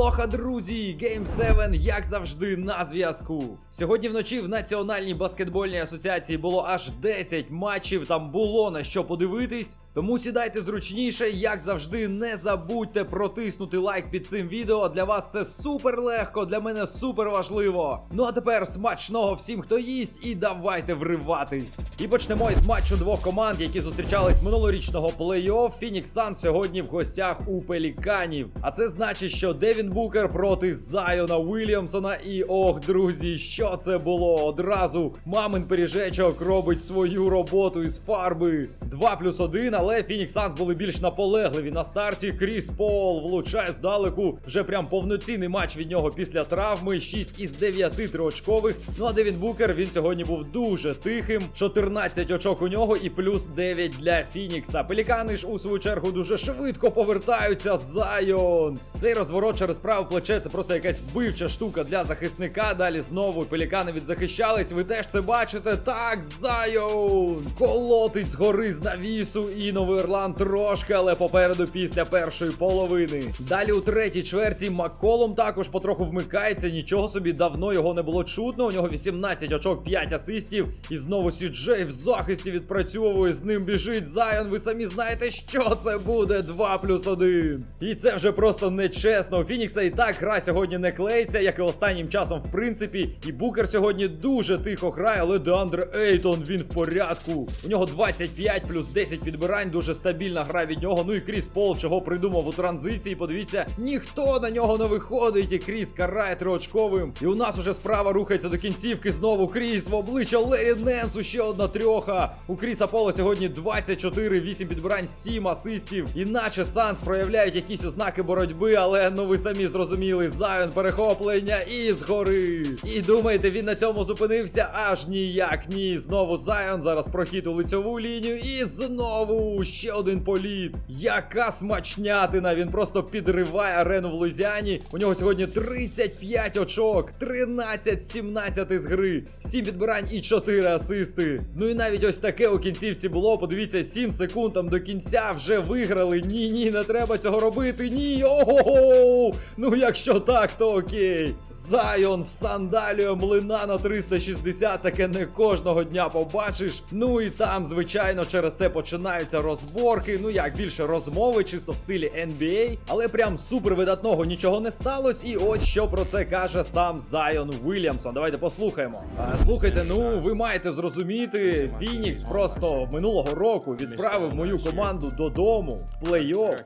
Алоха, друзі! Game 7, як завжди, на зв'язку. Сьогодні вночі в Національній баскетбольній асоціації було аж 10 матчів. Там було на що подивитись. Тому сідайте зручніше, як завжди, не забудьте протиснути лайк під цим відео. Для вас це супер легко, для мене супер важливо. Ну а тепер смачного всім, хто їсть, і давайте вриватись. І почнемо із матчу двох команд, які зустрічались минулорічного плей-офф. Фінікс Сан сьогодні в гостях у Пеліканів. А це значить, що Девін Букер проти Зайона Уільямсона. І ох, друзі, що це було? Одразу мамин пиріжечок робить свою роботу із фарби. 2 плюс 1, але Фінікс Санс були більш наполегливі. На старті Кріс Пол влучає здалеку. Вже прям повноцінний матч від нього після травми. 6 із 9 триочкових. Ну а Девін Букер він сьогодні був дуже тихим. 14 очок у нього і плюс 9 для Фінікса. Пелікани ж у свою чергу дуже швидко повертаються. Зайон. Цей розворот через праве плече це просто якась вбивча штука для захисника. Далі знову пелікани відзахищались. Ви теж це бачите. Так, Зайон! Колотить згори з навісу і Новий Орлан трошки, але попереду після першої половини. Далі у третій чверті Макколом також потроху вмикається. Нічого собі давно його не було чутно. У нього 18 очок, 5 асистів. І знову Сіджей в захисті відпрацьовує. З ним біжить Зайон. Ви самі знаєте, що це буде 2 плюс 1. І це вже просто нечесно. У Фінікса і так гра сьогодні не клеїться, як і останнім часом, в принципі. І Букер сьогодні дуже тихо грає, але Деандре Ейтон він в порядку. У нього 25 плюс 10 підбирань, дуже стабільна гра від нього. Ну і Кріс Пол, чого придумав у транзиції. Подивіться, ніхто на нього не виходить. І Кріс карає триочковим. І у нас уже справа рухається до кінцівки. Знову Кріс в обличчя Лері Ненсу. Ще одна трьоха. У Кріса Пола сьогодні 24, 8 підбирань, 7 асистів. Іначе Санс проявляють якісь ознаки боротьби, але ну ви самі зрозуміли, Зайон перехоплення і згори. І думаєте, він на цьому зупинився? Аж ніяк ні. Знову Зайон. Зараз прохід у лицьову лінію. І знову ще один політ. Яка смачнятина! Він просто підриває арену в Лузіані. У нього сьогодні 35 очок, 13 з 17 з гри, 7 підбирань і 4 асисти. Ну і навіть ось таке у кінцівці було. Подивіться, 7 секунд там до кінця вже виграли. Ні, ні, не треба цього робити. Ні. Ого! Ну якщо так, то окей. Зайон в сандалію млина на 360, таке не кожного дня побачиш. Ну і там, звичайно, через це починаються розборки. Ну як більше розмови, чисто в стилі NBA. Але прям супер видатного нічого не сталося. І ось що про це каже сам Зайон Уільямсон. Давайте послухаємо. Слухайте, ну ви маєте зрозуміти, Фінікс просто минулого року відправив мою команду додому в плей-офф.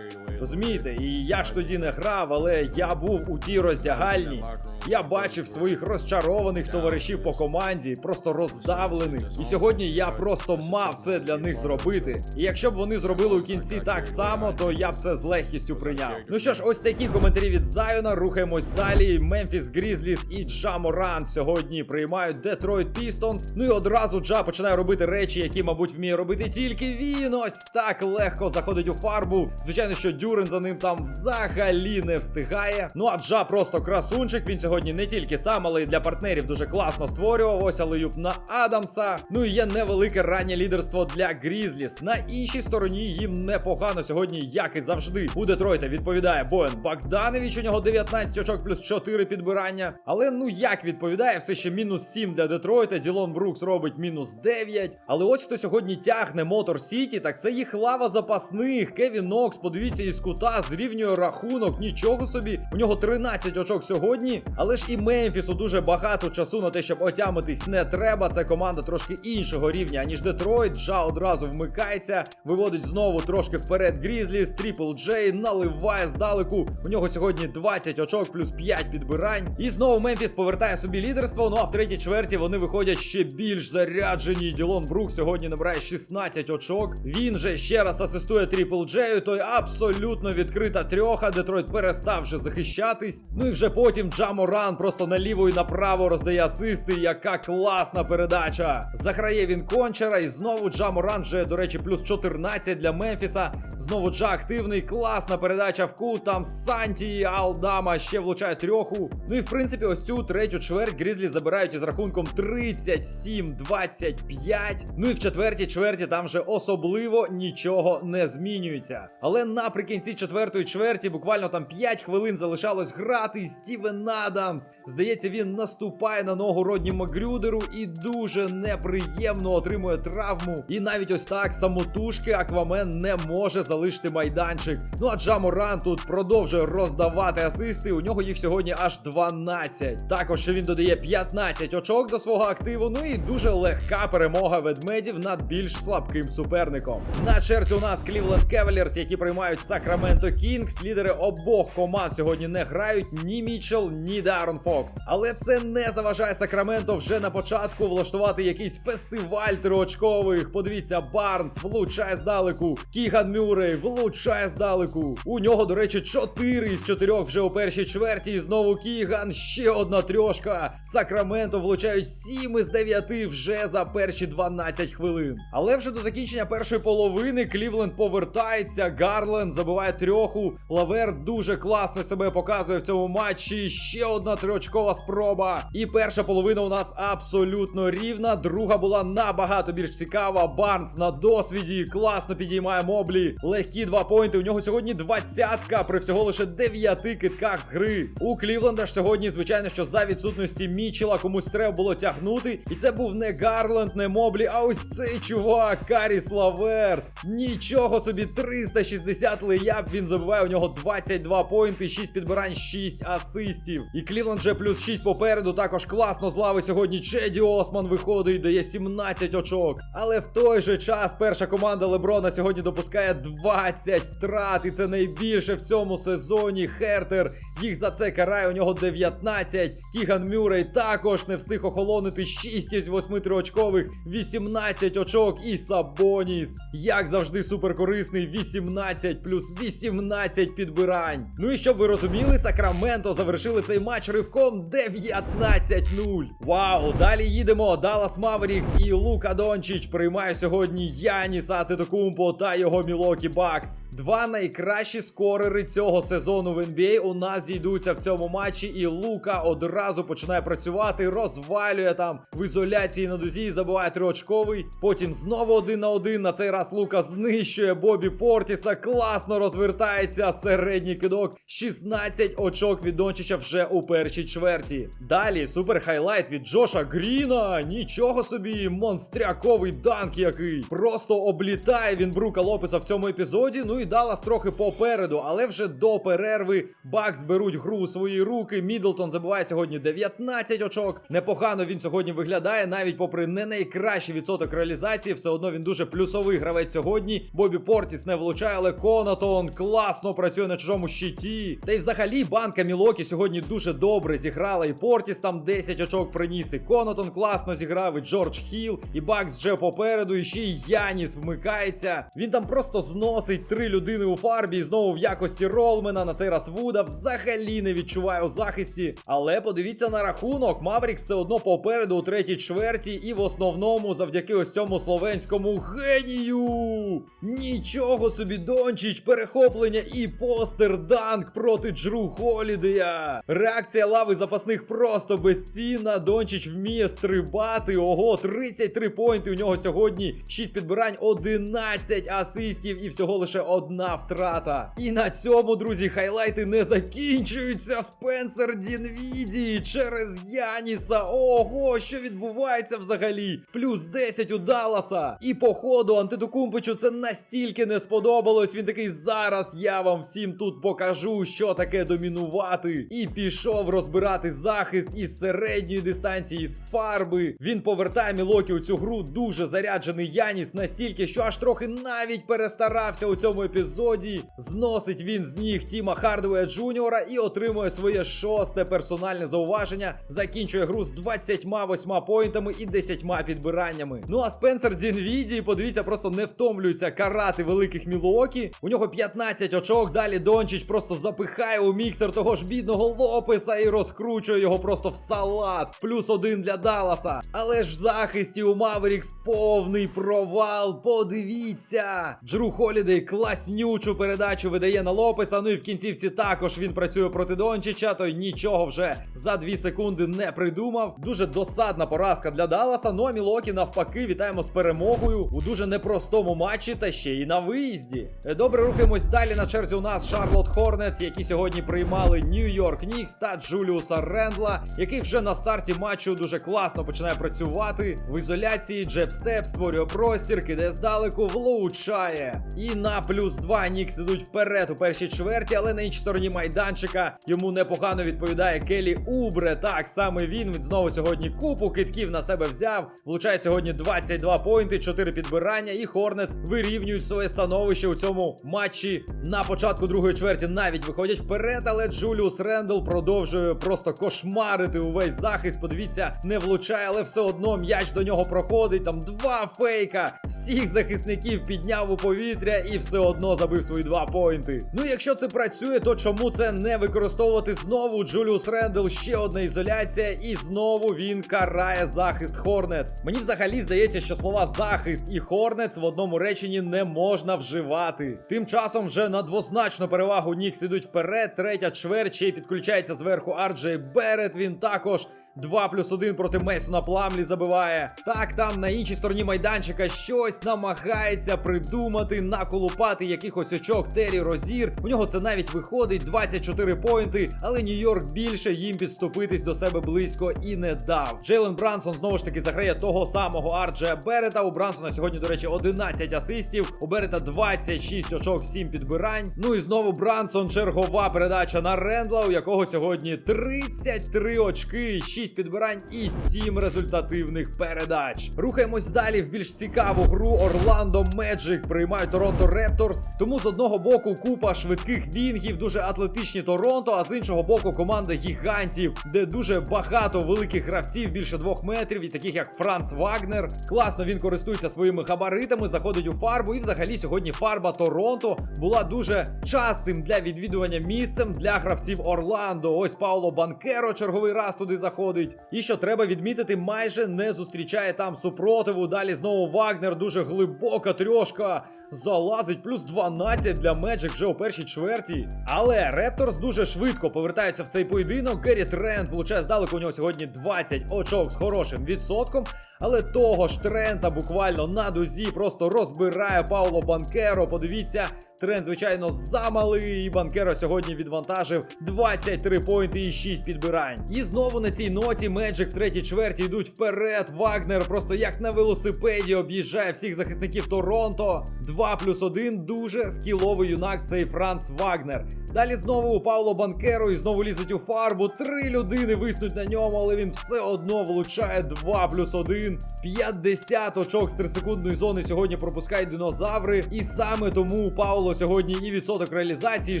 Розумієте, і я ж тоді не грав, але я був у тій роздягальні. Я бачив своїх розчарованих товаришів по команді, просто роздавлених. І сьогодні я просто мав це для них зробити. І якщо б вони зробили у кінці так само, то я б це з легкістю прийняв. Ну що ж, ось такі коментарі від Зайона. Рухаємось далі. Мемфіс Грізліс і Джа Моран сьогодні приймають Детройт Пістонс. Ну і одразу Джа починає робити речі, які, мабуть, вміє робити тільки він. Ось так легко заходить у фарбу. Звичайно, що Дюрен за ним там взагалі не встигає. Ну а Джа просто красунчик. Він сьогодні не тільки сам, але й для партнерів дуже класно створював. Ось алеюб на Адамса. Ну і є невелике раннє лідерство для Грізліс. На іншій стороні їм непогано сьогодні, як і завжди. У Детройта відповідає Боєн Богданович. У нього 19 очок плюс 4 підбирання. Але ну як відповідає, все ще мінус 7 для Детройта. Ділон Брукс робить мінус 9. Але ось хто сьогодні тягне Мотор Сіті, так це їх лава запасних. Кевін Нокс, подивіться, із кута зрівнює рахунок. Нічого собі. У нього 13 очок сьогодні. Але ж і Мемфісу дуже багато часу на те, щоб отямитись не треба. Це команда трошки іншого рівня, ніж Детройт. Джа одразу вмикається, виводить знову трошки вперед Грізліс. Тріпл Джей наливає здалеку. У нього сьогодні 20 очок плюс 5 підбирань. І знову Мемфіс повертає собі лідерство. Ну а в третій чверті вони виходять ще більш заряджені. Ділон Брук сьогодні набирає 16 очок. Він же ще раз асистує Тріпл Джею. Той абсолютно відкрита трьоха. Детройт перестав вже захищатись. Ну і вже потім Джа Моран просто наліво і направо роздає асисти. Яка класна передача. Заграє він кончера. І знову Джа Моран вже, до речі, плюс 14 для Мемфіса. Знову Джа активний. Класна передача в кут. Там Санті Алдама ще влучає трьоху. Ну і в принципі, ось цю третю чверть Грізлі забирають із рахунком 37-25. Ну і в четвертій чверті там вже особливо нічого не змінюється. Але наприкінці четвертої чверті, буквально там 5 хвилин залишалось грати. Стівен Адамс. Здається, він наступає на ногу Родні Макгрюдеру і дуже неприємно отримує травму. І навіть ось так самотужки Аквамен не може залишити майданчик. Ну а Джаморан тут продовжує роздавати асисти. У нього їх сьогодні аж 12. Також він додає 15 очок до свого активу. Ну і дуже легка перемога ведмедів над більш слабким суперником. На черзі у нас Cleveland Cavaliers, які приймають Сакраменто Кінгс. Лідери обох команд сьогодні не грають ні Мічел, ні Дарон Фокс. Але це не заважає Сакраменто вже на початку влаштувати якийсь фестиваль триочкових. Подивіться, Барнс влучає здалеку. Кіган Мюррей влучає здалеку. У нього, до речі, 4 із 4 вже у першій чверті. І знову Кіган. Ще одна трьошка. Сакраменто влучають 7 із 9 вже за перші 12 хвилин. Але вже до закінчення першої половини Клівленд повертається. Гарленд забиває трьоху. Лавер дуже класно себе показує в цьому матчі. Ще одна трьочкова спроба. І перша половина у нас абсолютно рівна. Друга була набагато більш цікава. Барнс на досвіді. Класно підіймає моблі. Легкі два поінти. У нього сьогодні двадцятка при всього лише дев'яти китках з гри. У Клівленда ж сьогодні, звичайно, що за відсутності Мічела комусь треба було тягнути. І це був не Гарленд, не моблі, а ось цей чувак, Каріс Лаверт. Нічого собі, 360 леяб. Він забиває у нього 22 поінти, 6 підбирань, 6 асистів. І Клівленд вже плюс 6 попереду. Також класно з лави сьогодні Чеді Осман виходить, дає 17 очок. Але в той же час перша команда Леброна сьогодні допускає 20 втрат. І це найбільше в цьому сезоні. Хертер їх за це карає. У нього 19. Кіган Мюррей також не встиг охолонити 6 із 8 триочкових, 18 очок і Сабоніс. Як завжди, суперкорисний 18 плюс 18 підбирань. Ну і щоб ви розуміли, Сакраменто завершили цей матч ривком 19-0. Вау! Далі їдемо. Даллас Маверікс і Лука Дончич приймає сьогодні Яніса Атетокумпо та його Мілокі Бакс. Два найкращі скорери цього сезону в NBA у нас зійдуться в цьому матчі, і Лука одразу починає працювати, розвалює там в ізоляції на дузі, забиває триочковий. Потім знову один на один. На цей раз Лука знищує Бобі Портіса. Класно розвертається. Середній кидок. 16 очок від Дончича вже у першій чверті. Далі супер хайлайт від Джоша Гріна. Нічого собі, монстряковий данк який. Просто облітає він Брука Лопеса в цьому епізоді. Ну і Даллас трохи попереду, але вже до перерви Бакс беруть гру у свої руки. Мідлтон забиває сьогодні 19 очок. Непогано він сьогодні виглядає, навіть попри не найкращий відсоток реалізації, все одно він дуже плюсовий гравець сьогодні. Бобі Портіс не влучає, але Конатон класно працює на чужому щиті. Та й взагалі банка Мілокі сьогодні дуже добре зіграла. І Портіс там 10 очок приніс. І Конатон класно зіграв. І Джордж Хіл, і Бакс вже попереду. І ще й Яніс вмикається. Він там просто зносить три людини у фарбі. І знову в якості ролмена. На цей раз Вуда взагалі не відчуває у захисті. Але подивіться на рахунок. Маврік все одно попереду у третій чверті. І в основному завдяки ось цьому словенському генію. Нічого собі, Дончич, перехоплення і постер данк проти Джру Холідея. Реакція лави запасних просто безцінна. Дончич вміє стрибати. Ого, 33 поінти у нього сьогодні. 6 підбирань, 11 асистів і всього лише одна втрата. І на цьому, друзі, хайлайти не закінчуються. Спенсер Дінвіді через Яніса. Ого, що відбувається взагалі? Плюс 10 у Далласа. І походу Антидокумпичу це настільки не сподобалось. Він такий зараз я вам всім тут покажу, що таке домінувати. І пішов розбирати захист із середньої дистанції з фарби. Він повертає Мілокі у цю гру. Дуже заряджений Яніс настільки, що аж трохи навіть перестарався у цьому епізоді. Зносить він з ніг Тіма Хардвея Джуніора і отримує своє шосте персональне зауваження. Закінчує гру з 28 поінтами і 10 підбираннями. Ну а Спенсер Дінвіді, подивіться, просто не втомлюється карати великих Мілуокі. У нього 15 очок. Далі Дончич просто запихає у міксер того ж бідного Лопеса і розкручує його просто в салат. Плюс один для Далласа. Але ж в захисті у Маверікс повний провал. Подивіться. Джру Холідей класнючу передачу видає на Лопеса. Ну і в кінцівці також він працює проти Дончича. Той нічого вже за 2 секунди не придумав. Дуже досадна поразка для Далласа. Ну а Мілокі навпаки, вітаємо з перемогою у дуже непростому матчі та ще й на виїзді. Е, Добре, рухаємось далі. На черзі у нас Шарлот Хорнец які сьогодні приймали Нью-Йорк Нікс та Джуліуса Рендла, який вже на старті матчу дуже класно починає працювати. В ізоляції джебстеп створює простір, кидає здалеку, влучає. І на плюс 2 Нікс ідуть вперед у першій чверті, але на іншій стороні майданчика йому непогано відповідає Келі Убре. Так саме він. Він знову сьогодні купу китків на себе взяв. Влучає сьогодні 22 поінти, 4 підбирання, і Хорнец вирівнюють своє становище у цьому матчі. На початку другої чверті навіть виходять вперед, але Джуліус Рендл продовжує просто кошмарити увесь захист. Подивіться, не влучає, але все одно м'яч до нього проходить. Там два фейка. Всіх захисників підняв у повітря і все одно забив свої два поінти. Ну, якщо це працює, то чому це не використовувати знову? Джуліус Рендл ще одна ізоляція, і знову він карає захист Хорнец. Мені взагалі здається, що слова захист і Хорнец в одному реченні не можна вживати. Тим часом вже на двозначну перевагу Нікс ідуть вперед. Третя чверть ще й підключається зверху Арджей Берет. Він також. 2 плюс 1 проти Мейсона Пламлі забиває. Так, там на іншій стороні майданчика щось намагається придумати, наколупати якихось очок Террі Розір. У нього це навіть виходить 24 поінти, але Нью-Йорк більше їм підступитись до себе близько і не дав. Джейлен Брансон знову ж таки заграє того самого Арджея Берета. У Брансона сьогодні, до речі, 11 асистів. У Берета 26 очок, 7 підбирань. Ну і знову Брансон, чергова передача на Рендла, у якого сьогодні 33 очки, 6 підбирань і 7 результативних передач. Рухаємось далі в більш цікаву гру. Орландо Меджик приймають Торонто Репторс. Тому з одного боку купа швидких вінгів, дуже атлетичні Торонто, а з іншого боку команда гігантів, де дуже багато великих гравців, більше двох метрів, і таких як Франц Вагнер. Класно він користується своїми габаритами, заходить у фарбу. І взагалі сьогодні фарба Торонто була дуже частим для відвідування місцем для гравців Орландо. Ось Пауло Банкеро черговий раз туди заходить. І що треба відмітити, майже не зустрічає там супротиву. Далі знову Вагнер, дуже глибока трьошка. Залазить плюс 12 для Меджик вже у першій чверті. Але Репторс дуже швидко повертаються в цей поєдинок. Геррі Тренд влучає здалеку у нього сьогодні 20 очок з хорошим відсотком. Але того ж Трента буквально на дузі просто розбирає Пауло Банкеро. Подивіться, Тренд, звичайно, замалий. І Банкеро сьогодні відвантажив 23 поінти і 6 підбирань. І знову на цій ноті Меджик в третій чверті йдуть вперед. Вагнер просто як на велосипеді об'їжджає всіх захисників Торонто. 2 плюс 1 дуже скіловий юнак цей Франц Вагнер. Далі знову у Пауло Банкеро і знову лізуть у фарбу. Три людини виснуть на ньому, але він все одно влучає 2 плюс 1. 50 очок з 3-секундної зони сьогодні пропускають динозаври. І саме тому у Пауло сьогодні і відсоток реалізації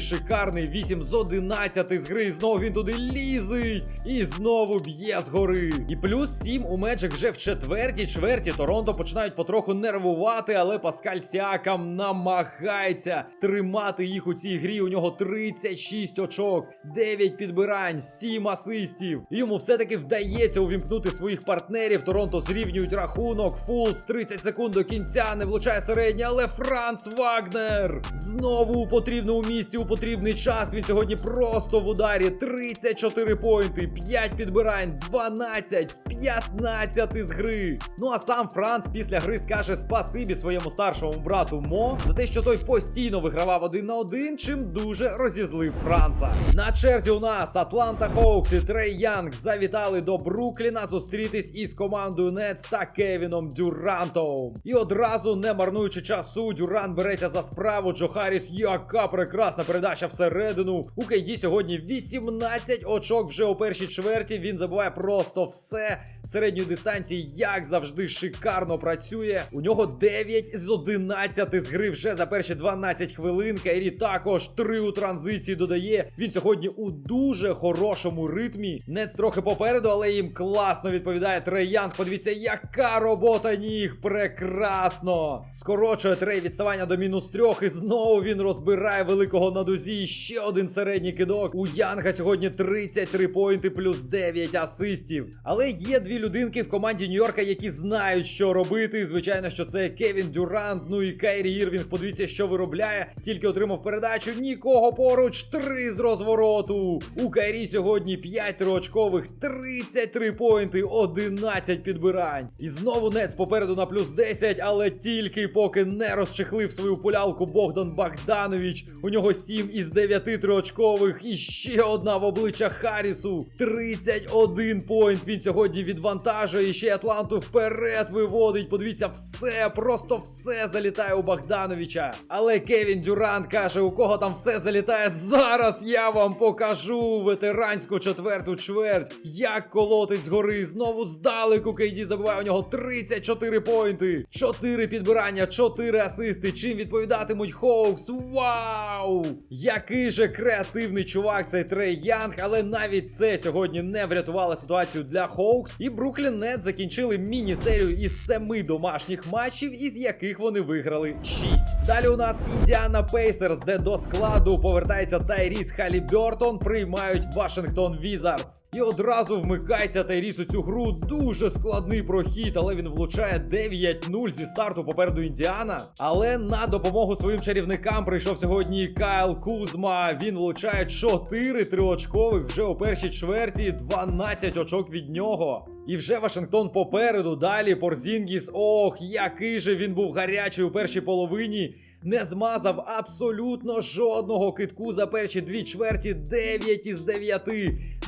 шикарний. 8 з 11 з гри. І знову він туди лізить. І знову б'є згори. І плюс 7 у Меджик вже в четвертій чверті. Торонто починають потроху нервувати, але Паскаль Сіакам намагається тримати їх у цій грі. У нього 36 очок, 9 підбирань, 7 асистів. Йому все-таки вдається увімкнути своїх партнерів. Торонто зрівнюють рахунок. Фулц 30 секунд до кінця, не влучає середній, але Франц Вагнер знову у потрібному місці у потрібний час. Він сьогодні просто в ударі. 34 поінти, 5 підбирань, 12 з 15 з гри. Ну а сам Франц після гри скаже спасибі своєму старшому брату Мо за те, що той постійно вигравав один на один, чим дуже розізлив Франца. На черзі у нас Атланта Хоукс і Трей Янг завітали до Брукліна зустрітись із командою Нетс та Кевіном Дюрантом. І одразу, не марнуючи часу, Дюрант береться за справу. Джо Харріс, яка прекрасна передача всередину. У Кейді сьогодні 18 очок вже у першій чверті. Він забуває просто все. Середньої дистанції, як завжди, шикарно працює. У нього 9 з 11 з гри вже за перші 12 хвилин. Кайрі також 3 у транзиції додає. Він сьогодні у дуже хорошому ритмі. Нец трохи попереду, але їм класно відповідає Трей Янг. Подивіться, яка робота ніг! Прекрасно! Скорочує Трей відставання до мінус трьох. І знову він розбирає великого на дузі. Ще один середній кидок. У Янга сьогодні 33 поінти плюс 9 асистів. Але є дві людинки в команді Нью-Йорка, які знають, що робити. Звичайно, що це Кевін Дюрант. Ну і Кайрі Ірвінг. Подивіться, що виробляє. Тільки отримав передачу. Нікого поруч. Три з розвороту. У Кайрі сьогодні 5 триочкових, 33 поінти, 11 підбирань. Підбирань. І знову Нец попереду на плюс 10, але тільки поки не розчехлив свою полялку Богдан Богданович. У нього 7 із 9 триочкових. І ще одна в обличчя Харрісу. 31 поінт. Він сьогодні відвантажує. І ще Атланту вперед виводить. Подивіться, все, просто все залітає у Богдановича. Але Кевін Дюрант каже, у кого там все залітає. Зараз я вам покажу ветеранську четверту чверть. Як колотить згори. Знову здалеку Кейді забиває у нього 34 поінти. 4 підбирання, 4 асисти. Чим відповідатимуть Хоукс? Вау! Який же креативний чувак цей Трей Янг, але навіть це сьогодні не врятувало ситуацію для Хоукс. І Бруклін Нет закінчили міні-серію із семи домашніх матчів, із яких вони виграли 6. Далі у нас Індіана Пейсерс, де до складу повертається Тайріс Халібертон, приймають Вашингтон Візардс. І одразу вмикається Тайріс у цю гру. Дуже складний прохід, але він влучає 9-0 зі старту попереду Індіана. Але на допомогу своїм чарівникам прийшов сьогодні Кайл Кузма. Він влучає 4 триочкових вже у першій чверті, 12 очок від нього. І вже Вашингтон попереду. Далі Порзінгіс. Ох, який же він був гарячий у першій половині. Не змазав абсолютно жодного китку за перші дві чверті. 9 із 9.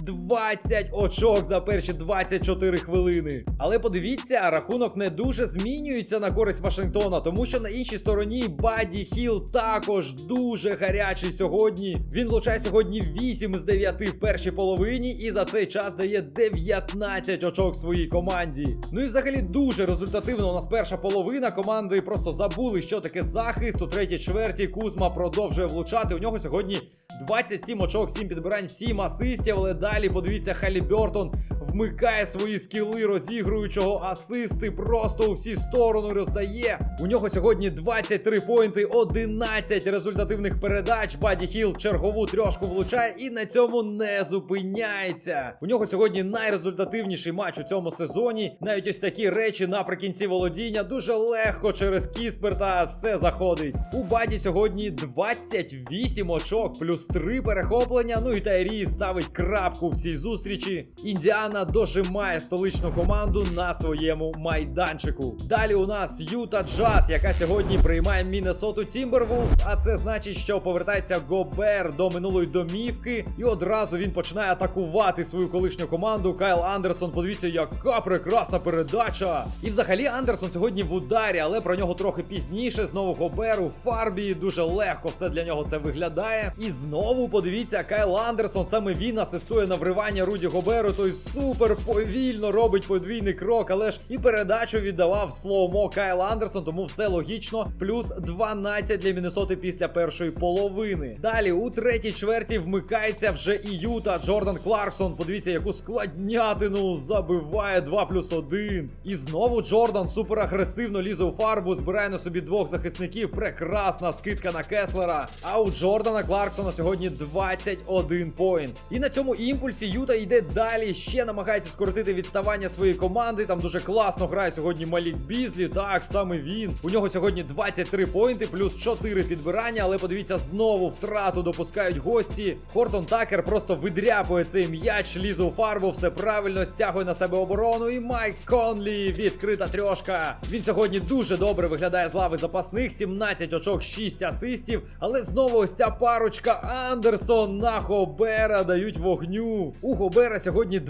20 очок за перші 24 хвилини. Але подивіться, рахунок не дуже змінюється на користь Вашингтона, тому що на іншій стороні Баді Хіл також дуже гарячий сьогодні. Він влучає сьогодні 8 із 9 в першій половині і за цей час дає 19 очок своїй команді. Ну і взагалі дуже результативно у нас перша половина. Команди просто забули, що таке захист. У третій чверті Кузма продовжує влучати. У нього сьогодні 27 очок, 7 підбирань, 7 асистів. Але далі подивіться, Халі Бертон вмикає свої скіли розігруючого асисти. Просто у всі сторони роздає. У нього сьогодні 23 поінти, 11 результативних передач. Баді Хіл чергову трьошку влучає і на цьому не зупиняється. У нього сьогодні найрезультативніший матч у цьому сезоні. Навіть ось такі речі наприкінці володіння дуже легко через Кісперта все заходить. У Баді сьогодні 28 очок, плюс 3 перехоплення. Ну і Тайрі ставить крапку в цій зустрічі. Індіана дожимає столичну команду на своєму майданчику. Далі у нас Юта Джаз, яка сьогодні приймає Міннесоту Тімбервулфс. А це значить, що повертається Гобер до минулої домівки, і одразу він починає атакувати свою колишню команду. Кайл Андерсон. Подивіться, яка прекрасна передача. І взагалі Андерсон сьогодні в ударі, але про нього трохи пізніше. Знову Гобер у фарбі. Дуже легко все для нього це виглядає. І знову подивіться, Кайл Андерсон. Саме він асистує на вривання Руді Гоберу. Той супер повільно робить подвійний крок, але ж і передачу віддавав слоумо Кайл Андерсон, тому все логічно. Плюс 12 для Міннесоти після першої половини. Далі у третій чверті вмикається вже і Юта. Джордан Кларксон. Подивіться, яку складнятину забиває 2 плюс 1. І знову Джордан супер агресивно лізе у фарбу, збирає на собі двох захисників. Прекрасна скидка на Кеслера. А у Джордана Кларксона сьогодні 21 поінт. І на цьому імпульсі Юта йде далі. Ще намагається скоротити відставання своєї команди. Там дуже класно грає сьогодні Малік Бізлі. Так, саме він. У нього сьогодні 23 поінти, плюс 4 підбирання. Але подивіться, знову втрату допускають гості. Хортон Такер просто видряпує цей м'яч, лізе у фарбу, все правильно стягує на себе оборону. І Майк Конлі відкрита трьошка. Він сьогодні дуже добре виглядає з лави запасних. 17 очок, 6 асистів. Але знову ось ця парочка Андерсон на Хобера дають вогню. У Хобера сьогодні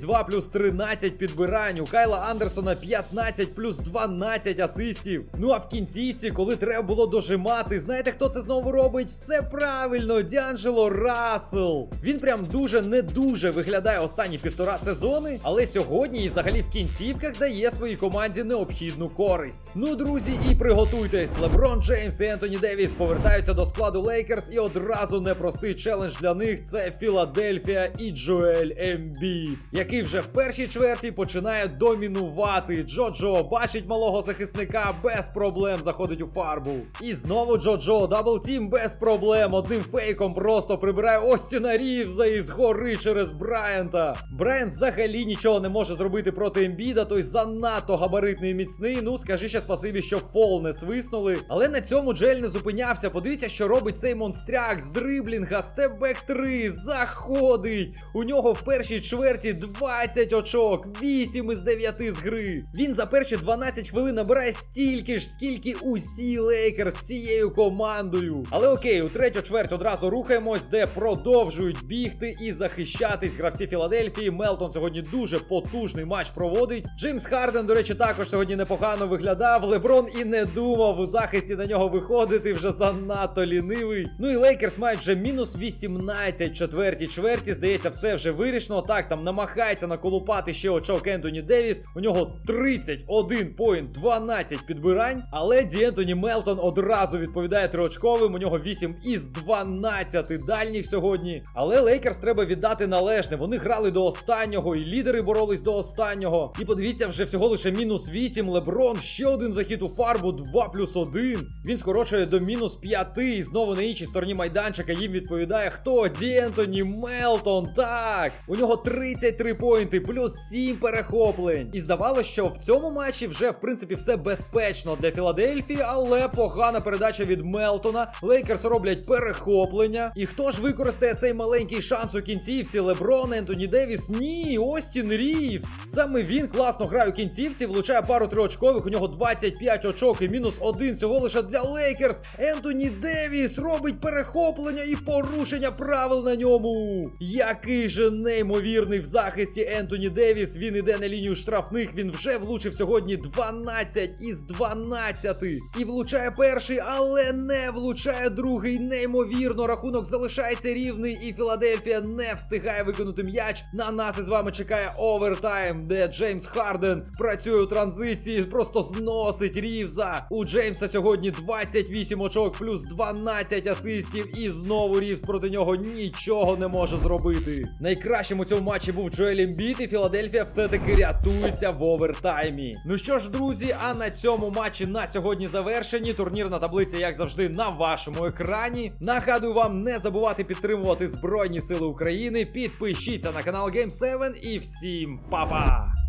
22 плюс 13 підбирань. У Кайла Андерсона 15 плюс 12 асистів. Ну а в кінцівці, коли треба було дожимати, знаєте, хто це знову робить? Все правильно, Діанджело Рассел. Він прям дуже не дуже виглядає останні півтора сезони, але сьогодні і взагалі в кінцівках дає своїй команді необхідну користь. Ну, друзі, і приготуйтесь. Леброн Джеймс і Ентоні Девіс повертаються до складу Лейкерс, і одразу непростий челендж для них це Філадельфія і Джоель Ембід, який вже в першій чверті починає домінувати. Джоджо бачить малого захисника без проблем заходить у фарбу. І знову Джоджо, даблтім без проблем. Одним фейком просто прибирає Остіна Рівза із гори через Брайанта. Брайант взагалі нічого не може зробити проти Ембіда, той занадто габаритний і міцний. Ну скажи ще спасибі, що фол не свиснули. Але на цьому Джель не зупинявся. Подивіться, що робить цей монстряк з дриблінга, степбек 3, заходить. У нього в першій чверті 20 очок, 8 із 9 з гри. Він за перші 12 хвилин набирає стільки ж, скільки усі Лейкерс всією командою. Але окей, у третю чверть одразу рухаємось, де продовжують бігти і захищатись гравці Філадельфії. Мелтон сьогодні дуже потужний матч проводить. Джеймс Харден, до речі, також сьогодні непогано виглядав. Леброн і не думав у захисті на нього виходити вже занадто лінивий. Ну і Лейкерс мають вже мінус 18 четвертій чверті. Здається, все вже вирішено. Так, там намагається наколупати ще очок Ентоні Девіс. У нього 31 поінт, 12 підбирань. Але Дієнтоні Мелтон одразу відповідає триочковим. У нього 8 із 12 дальніх сьогодні. Але Лейкерс треба віддати належне. Вони грали до останнього, і лідери боролись до останнього. І подивіться, вже всього лише мінус 8. Леброн, ще один захід у фарбу, 2 плюс 1. Він скорочує до мінус 5. І знову на іншій стороні майданчика їм відповідає хто? Дієнтоні Мелтон. Так. У нього 33 поінти, плюс 7 перехоплень. І здавалося, що в цьому матчі вже в принципі все безпечно для Філадельфії, але погана передача від Мелтона. Лейкерс роблять перехоплення. І хто ж використає цей маленький шанс у кінцівці? Леброн, Ентоні Девіс? Ні, Остін Рівс. Саме він класно грає у кінцівці, влучає пару триочкових. У нього 25 очок і мінус один всього лише для Лейкерс. Ентоні Девіс робить перехоплення і порушення правил на ньому. Який же неймовірний в захисті Ентоні Девіс. Він іде на лінію штрафних. Він вже влучив сьогодні 12 із 12. І влучає перший, але не влучає другий. Неймовірно, рахунок залишається рівний, і Філадельфія не встигає виконати м'яч. На нас із вами чекає овертайм, де Джеймс Харден працює у транзиції, просто зносить Рівза. У Джеймса сьогодні 28 очок, плюс 12 асистів. І знову Рівз проти нього нічого не може зробити. Найкращим у цьому матчі був Джоель Ембіт, і Філадельфія все-таки рятується в овертаймі. Ну що ж, друзі, а на цьому матчі на сьогодні завершені. Турнірна таблиця, як завжди, на вашому екрані. Нагадую вам не забувати підтримувати Збройні Сили України. Підпишіться на канал Game7 і всім па-па!